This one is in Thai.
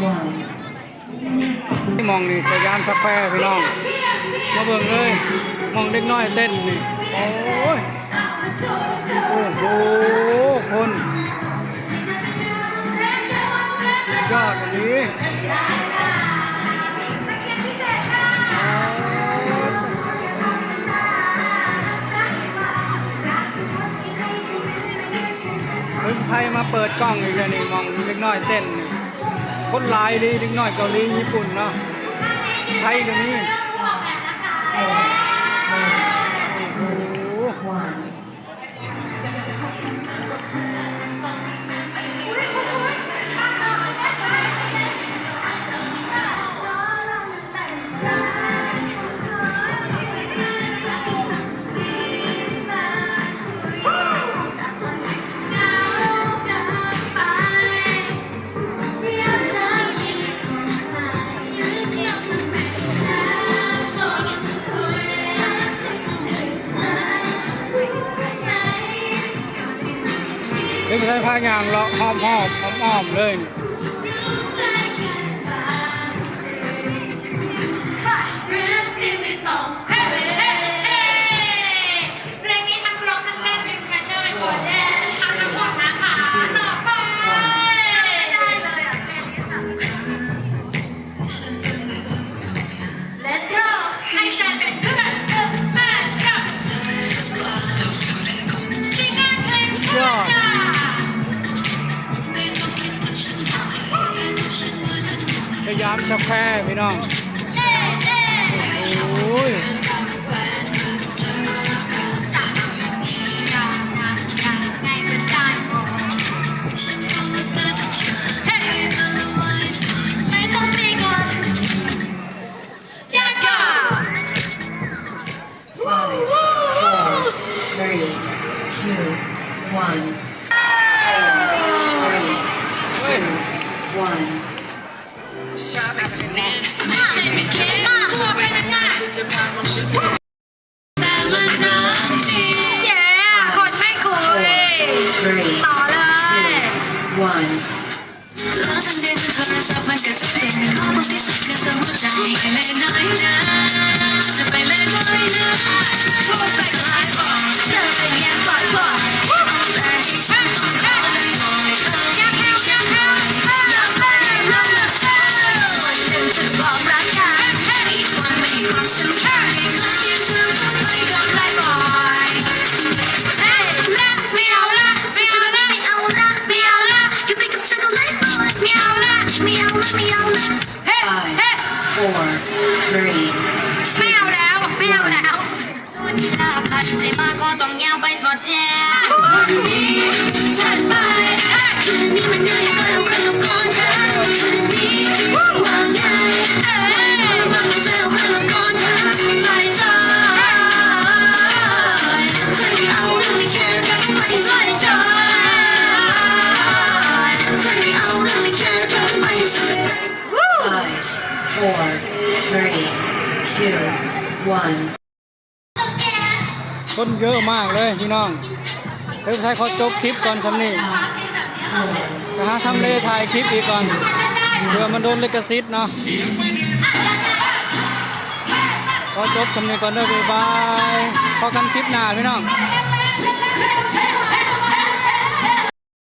ที่มองนี่สยามสแควร์พี่น้อง มาเบิ่งเลยมองเด็กน้อยเต้นนี่โอ้ยโอ้โหคนยอดวันนี้ถึงไทยมาเปิดกล้องอีกแล้วนี่มองเล็กน้อยเต้นนี่ คนหลายดีถึงน้อยเกาหลีญี่ปุ่นเนาะไทยก็มี นี่ใช้ผ้ายางเลาะอ้อมๆอ้อมๆเลย สยามสแควร์พี่น้องโอ้ย 3, 2, 1. Five, four, three, four, คนเยอะมากเลยพี่น้องเดี๋ยวใช้เขาจบคลิปก่อนสำนี่นะฮะทำเลถ่ายคลิปอีกก่อนเดี๋ยวมันโดนเลกซิตเนาะก็จบสำนี่ก่อนเด้อบายบายพอกันคลิปหน้าพี่น้อง